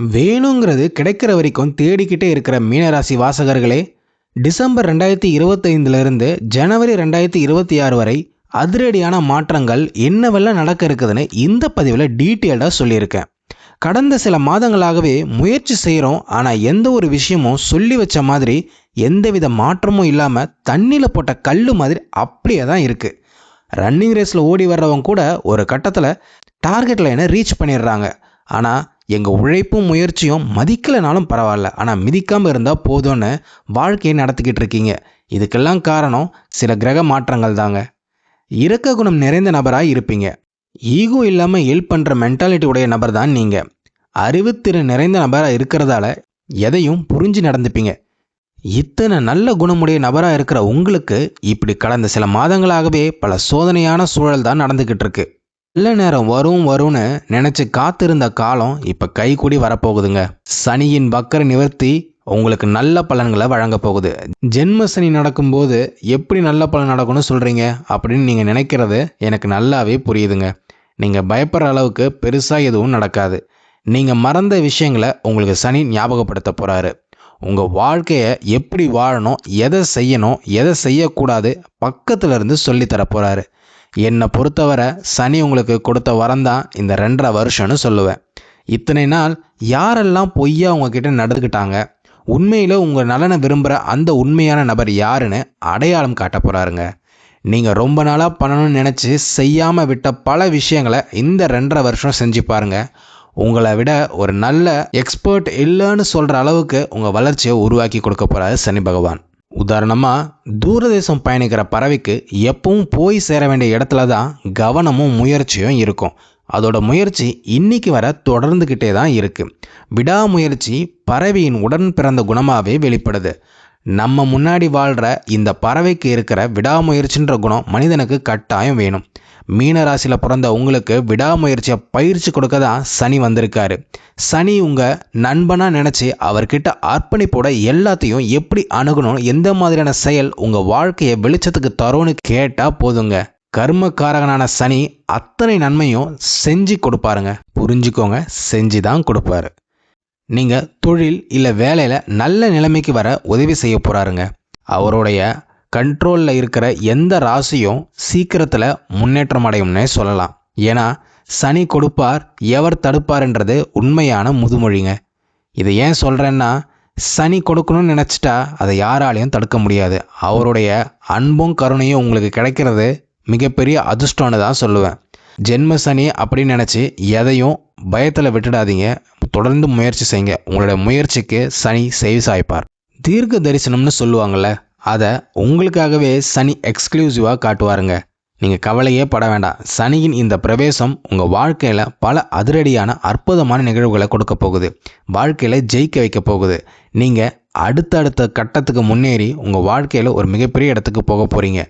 வேணுங்கிறது கிடைக்கிற வரைக்கும் தேடிக்கிட்டே இருக்கிற மீனராசி வாசகர்களே டிசம்பர் ரெண்டாயிரத்தி இருபத்தைந்துலேருந்து ஜனவரி ரெண்டாயிரத்தி இருபத்தி ஆறு வரை அதிரடியான மாற்றங்கள் என்னவெல்லாம் நடக்க இருக்குதுன்னு இந்த பதிவில் டீட்டெயில்டாக சொல்லியிருக்கேன். கடந்த சில மாதங்களாகவே முயற்சி செய்கிறோம் ஆனால் எந்த ஒரு விஷயமும் சொல்லி வச்ச மாதிரி எந்தவித மாற்றமும் இல்லாமல் தண்ணியில் போட்ட கல் மாதிரி அப்படியே தான் இருக்குது ரன்னிங் ரேஸில் ஓடி வர்றவங்க கூட ஒரு கட்டத்தில் டார்கெட் லைனை ரீச் பண்ணிடுறாங்க. ஆனால் எங்கள் உழைப்பும் முயற்சியும் மதிக்கலைனாலும் பரவாயில்ல. ஆனால் மிதிக்காமல் இருந்தால் போதும்னு வாழ்க்கையை நடத்திக்கிட்டு இருக்கீங்க. இதுக்கெல்லாம் காரணம் சில கிரக மாற்றங்கள் தாங்க. இரக்க குணம் நிறைந்த நபராக இருப்பீங்க. ஈகோ இல்லாமல் ஹெல்ப் பண்ணுற மென்டாலிட்டி உடைய நபர் தான் நீங்கள் அறிவுத்திறன் நிறைந்த நபராக இருக்கிறதால எதையும் புரிஞ்சு நடந்துப்பீங்க. இத்தனை நல்ல குணமுடைய நபராக இருக்கிற உங்களுக்கு இப்படி கடந்த சில மாதங்களாகவே பல சோதனையான சூழல் தான் நடந்துக்கிட்டு இருக்கு. நல்ல நேரம் வரும் வரும்னு நினச்சி காத்திருந்த காலம் இப்போ கைகூடி வரப்போகுதுங்க. சனியின் வக்கர நிவர்த்தி உங்களுக்கு நல்ல பலன்களை வழங்க போகுது. ஜென்ம சனி நடக்கும்போது எப்படி நல்ல பலன் நடக்கும்னு சொல்கிறீங்க அப்படின்னு நீங்கள் நினைக்கிறது எனக்கு நல்லாவே புரியுதுங்க. நீங்கள் பயப்படுற அளவுக்கு பெருசாக எதுவும் நடக்காது. நீங்கள் மறந்த விஷயங்களை உங்களுக்கு சனி ஞாபகப்படுத்த போகிறாரு உங்கள் வாழ்க்கையை எப்படி வாழணும் எதை செய்யணும் எதை செய்யக்கூடாது பக்கத்துல இருந்து சொல்லித் தர போகிறாரு என்னை பொறுத்தவரை சனி உங்களுக்கு கொடுத்த வரம் தான் இந்த ரெண்டரை வருஷம்னு சொல்லுவேன். இத்தனை நாள் யாரெல்லாம் பொய்யா உங்ககிட்ட நடந்துக்கிட்டாங்க? உண்மையில் உங்கள் நலனை விரும்புகிற அந்த உண்மையான நபர் யாருன்னு அடையாளம் காட்ட போகிறாருங்க நீங்கள் ரொம்ப நாளாக பண்ணணும்னு நினச்சி செய்யாமல் விட்ட பல விஷயங்களை இந்த ரெண்டரை வருஷம் செஞ்சு பாருங்கள் உங்களை விட ஒரு நல்ல எக்ஸ்பர்ட் இல்லைன்னு சொல்கிற அளவுக்கு உங்கள் வளர்ச்சியை உருவாக்கி கொடுக்க போகிறாரு சனி பகவான். உதாரணமாக தூரதேசம் பயணிக்கிற பறவைக்கு எப்பவும் போய் சேர வேண்டிய இடத்துல தான் கவனமும் முயற்சியும் இருக்கும். அதோட முயற்சி இன்னைக்கு வர தொடர்ந்துக்கிட்டே தான் இருக்குது விடாமுயற்சி பறவையின் உடன் பிறந்த குணமாகவே வெளிப்படுது. நம்ம முன்னாடி வாழ்கிற இந்த பறவைக்கு இருக்கிற விடாமுயற்சின்ற குணம் மனிதனுக்கு கட்டாயம் வேணும். மீன ராசியில் பிறந்த உங்களுக்கு விடாமுயற்சியை பயிற்சி கொடுக்க தான் சனி வந்திருக்காரு. சனி உங்கள் நண்பனாக நினச்சி அவர்கிட்ட அர்ப்பணிப்போட எல்லாத்தையும் எப்படி அணுகணும் எந்த மாதிரியான செயல் உங்கள் வாழ்க்கையை வெளிச்சத்துக்கு தரும்னு கேட்டால் போதுங்க. கர்மக்காரகனான சனி அத்தனை நன்மையும் செஞ்சு கொடுப்பாருங்க. புரிஞ்சுக்கோங்க செஞ்சு தான் கொடுப்பாரு. நீங்கள் தொழில் இல்லை வேலையில் நல்ல நிலைமைக்கு வர உதவி செய்ய போகிறாருங்க அவருடைய கண்ட்ரோலில் இருக்கிற எந்த ராசியும் சீக்கிரத்தில் முன்னேற்றம் அடையும்னே சொல்லலாம். ஏன்னா சனி கொடுப்பார் எவர் தடுப்பார்ன்றது உண்மையான முதுமொழிங்க. இதை ஏன் சொல்கிறேன்னா சனி கொடுக்கணும்னு நினச்சிட்டா அதை யாராலையும் தடுக்க முடியாது. அவருடைய அன்பும் கருணையும் உங்களுக்கு கிடைக்கிறது மிகப்பெரிய அதிர்ஷ்டம்னு தான் சொல்லுவேன். ஜென்ம சனி அப்படின்னு நினச்சி எதையும் பயத்தில் விட்டுடாதீங்க. தொடர்ந்து முயற்சி செய்யுங்க. உங்களுடைய முயற்சிக்கு சனி செவி சாய்ப்பார். தீர்க்க தரிசனம்னு சொல்லுவாங்கள்ல அதை உங்களுக்காகவே சனி எக்ஸ்க்ளூசிவாக காட்டுவாருங்க. நீங்கள் கவலையே பட வேண்டாம். சனியின் இந்த பிரவேசம் உங்கள் வாழ்க்கையில் பல அதிரடியான அற்புதமான நிகழ்வுகளை கொடுக்க போகுது. வாழ்க்கையில் ஜெயிக்க வைக்க போகுது. நீங்கள் அடுத்தடுத்த கட்டத்துக்கு முன்னேறி உங்கள் வாழ்க்கையில் ஒரு மிகப்பெரிய இடத்துக்கு போக போகிறீங்க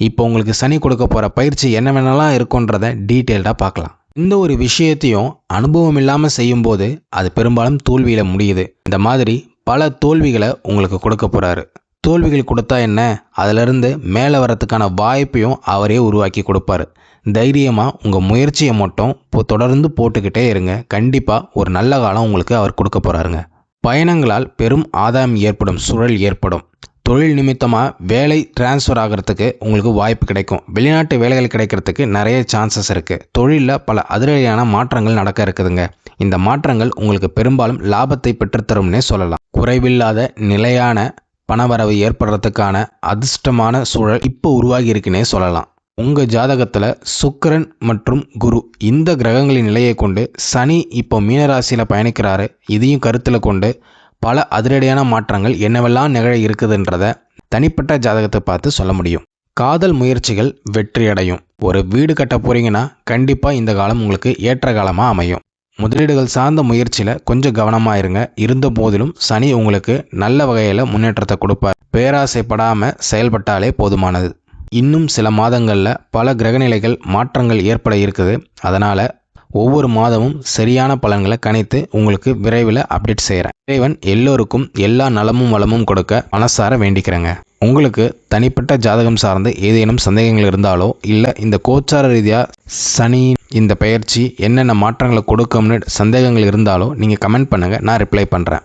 இப்போ உங்களுக்கு சனி கொடுக்க போகிற பயிற்சி என்ன வேணாலாம் இருக்குன்றத டீட்டெயில்டாக பார்க்கலாம். இந்த ஒரு விஷயத்தையும் அனுபவம் இல்லாமல் செய்யும்போது அது பெரும்பாலும் தோல்வியில் முடியுது. இந்த மாதிரி பல தோல்விகளை உங்களுக்கு கொடுக்க போகிறாரு தோல்விகள் கொடுத்தா என்ன? அதிலிருந்து மேலே வரத்துக்கான வாய்ப்பையும் அவரே உருவாக்கி கொடுப்பாரு. தைரியமாக உங்கள் முயற்சியை மட்டும் இப்போ தொடர்ந்து போட்டுக்கிட்டே இருங்க. கண்டிப்பாக ஒரு நல்ல காலம் உங்களுக்கு அவர் கொடுக்க போகிறாருங்க பயணங்களால் பெரும் ஆதாயம் ஏற்படும் சூழல் ஏற்படும். தொழில் நிமித்தமாக வேலை டிரான்ஸ்ஃபர் ஆகிறதுக்கு உங்களுக்கு வாய்ப்பு கிடைக்கும். வெளிநாட்டு வேலைகள் கிடைக்கிறதுக்கு நிறைய சான்சஸ் இருக்குது தொழிலில் பல அதிரடியான மாற்றங்கள் நடக்க இருக்குதுங்க. இந்த மாற்றங்கள் உங்களுக்கு பெரும்பாலும் லாபத்தை பெற்றுத்தரும்னே சொல்லலாம். குறைவில்லாத நிலையான பணவரவு ஏற்படுறதுக்கான அதிர்ஷ்டமான சூழல் இப்போ உருவாகி இருக்குன்னே சொல்லலாம். உங்கள் ஜாதகத்தில் சுக்கரன் மற்றும் குரு இந்த கிரகங்களின் நிலையை கொண்டு சனி இப்போ மீனராசியில் பயணிக்கிறாரு. இதையும் கருத்தில் கொண்டு பல அதிரடியான மாற்றங்கள் என்னவெல்லாம் நிகழ இருக்குதுன்றத தனிப்பட்ட ஜாதகத்தை பார்த்து சொல்ல முடியும். காதல் முயற்சிகள் வெற்றியடையும். ஒரு வீடு கட்ட போறீங்கன்னா கண்டிப்பாக இந்த காலம் உங்களுக்கு ஏற்ற காலமாக அமையும். முதலீடுகள் சார்ந்த முயற்சியில் கொஞ்சம் கவனமாக இருங்க. இருந்த போதிலும் சனி உங்களுக்கு நல்ல வகையில் முன்னேற்றத்தை கொடுப்பார். பேராசைப்படாமல் செயல்பட்டாலே போதுமானது. இன்னும் சில மாதங்களில் பல கிரகநிலைகள் மாற்றங்கள் ஏற்பட இருக்குது. அதனால் ஒவ்வொரு மாதமும் சரியான பலன்களை கணித்து உங்களுக்கு விரைவில் அப்டேட் செய்கிறேன் இறைவன் எல்லோருக்கும் எல்லா நலமும் வளமும் கொடுக்க மனசார வேண்டிக்கிறேங்க. உங்களுக்கு தனிப்பட்ட ஜாதகம் சார்ந்து ஏதேனும் சந்தேகங்கள் இருந்தாலோ இல்லை இந்த கோச்சார ரீதியாக சனி இந்த பயிற்சி என்னென்ன மாற்றங்களை கொடுக்கும்னு சந்தேகங்கள் இருந்தாலோ நீங்கள் கமெண்ட் பண்ணுங்கள் நான் ரிப்ளை பண்ணுறேன்